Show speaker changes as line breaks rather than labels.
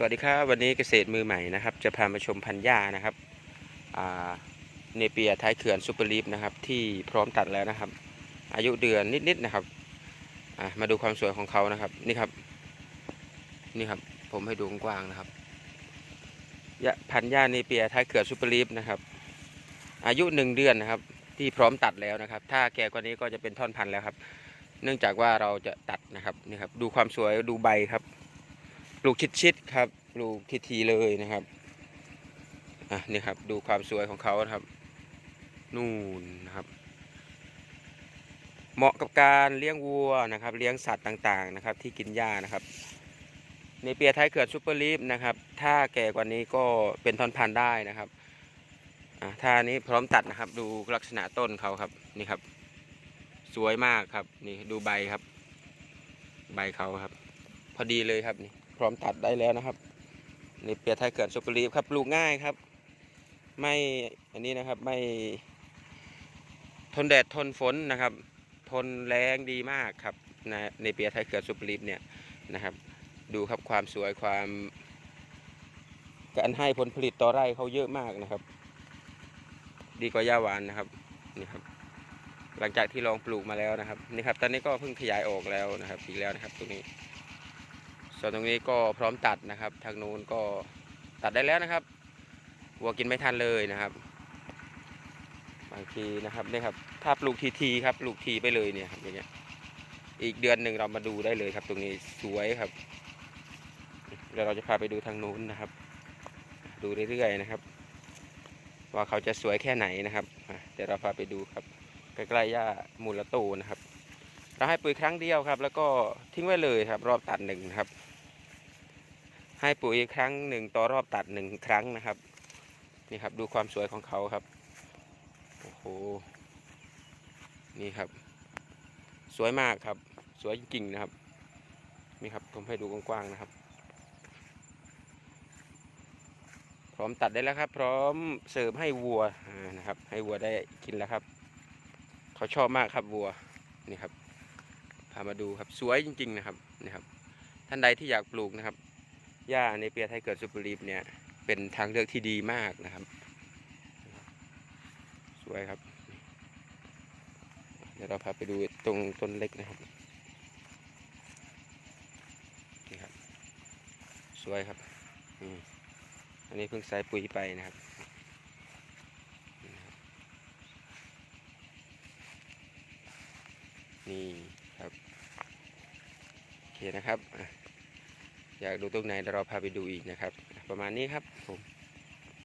สวัสดีครับวันนี้เกษตรมือใหม่นะครับ จะพามาชมพันธุ์หญ้านะครับเนเปียท้ายเขื่อนซูเปอร์ลีฟนะครับที่พร้อมตัดแล้วนะครับ อายุเดือนนิดๆนะครับมาดูความสวยของเขานะครับนี่ครับนี่ครับผมให้ดูกว้างๆนะครับพันธุ์หญ้าเนเปียท้ายเขื่อนซูเปอร์ลีฟนะครับอายุหนึ่งเดือนนะครับที่พร้อมตัดแล้วนะครับ ถ้าแก่กว่านี้ก็จะเป็นท่อนพันธุ์แล้วครับ เนื่องจากว่าเราจะตัดนะครับนี่ครับดูความสวยดูใบครับ ปลูกชิดๆครับ ปลูกทีๆเลยนะครับ อะนี่ครับ ดูความสวยของเขาครับ นู่นนะครับ เหมาะกับการเลี้ยงวัวนะครับ เลี้ยงสัตว์ต่างๆนะครับ ที่กินหญ้านะครับ ในเปียท้ายเขื่อนซูเปอร์ลีฟนะครับ ถ้าแก่กว่านี้ก็เป็นท่อนพันได้นะครับอะถ้านี้พร้อมตัดนะครับ ดูลักษณะต้นเขาครับนี่ครับ สวยมากครับ นี่ดูใบครับ ใบเขาครับ พอดีเลยครับนี่ พร้อมตัดได้แล้วนะครับนี่เปียไทยเกิดสุปรีฟครับปลูกง่ายครับ ไม่อันนี้นะครับไม่ ทนแดดทนฝนนะครับ ทนแรงดีมากครับนะในเปียไทยเกิดสุปรีฟเนี่ยนะครับ ดูครับความสวยความการให้ผลผลิตต่อไร่เขาเยอะมากนะครับ ดีกว่าหญ้าหวานนะครับนี่ครับหลังจากที่ลองปลูกมาแล้วนะครับนี่ครับ ตอนนี้ก็เพิ่งขยายออกแล้วนะครับอีกแล้วนะครับตรงนี้ ส่วนตรงนี้ก็พร้อมตัดนะครับ ทางนู้นก็ตัดได้แล้วนะครับวัวกินไม่ทันเลยนะครับ บางทีนะครับนี่ครับถ้าปลูกทีทีครับปลูกทีไปเลยเนี่ยครับอย่างเงี้ยอีกเดือนหนึ่งเรามาดูได้เลยครับ ตรงนี้สวยครับเดี๋ยวเราจะพาไปดูทางนู้นนะครับ ดูเรื่อยๆนะครับ ว่าเขาจะสวยแค่ไหนนะครับอ่เดี๋ยวเราพาไปดูครับใกล้ๆหญ้ามูลโตนะครับเราให้ปุ๋ยครั้งเดียวครับ แล้วก็ทิ้งไว้เลยครับ รอบตัดหนึ่งครับ ให้ปุ๋ยครั้งหนึ่งต่อรอบตัดหนึ่งครั้งนะครับ นี่ครับดูความสวยของเขาครับ โอ้โห นี่ครับ สวยมากครับ สวยจริงๆนะครับ นี่ครับผมให้ดูกว้างๆนะครับ พร้อมตัดได้แล้วครับ พร้อมเสิร์ฟให้วัวนะครับ ให้วัวได้กินแล้วครับ เขาชอบมากครับวัว นี่ครับ พามาดูครับ สวยจริง ๆ นะครับ นี่ครับ ท่านใดที่อยากปลูกนะครับ หญ้าในเปียไทยเกิดสุปรีบเนี่ยเป็นทางเลือกที่ดีมากนะครับ สวยครับ เดี๋ยวเราพาไปดูตรงต้นเล็กนะครับนี่ครับ สวยครับอันนี้เพิ่งใส่ปุ๋ยไปนะครับนี่ครับ โอเคนะครับ อยากดูตรงไหนเดี๋ยวเราพาไปดูอีกนะครับ ประมาณนี้ครับผม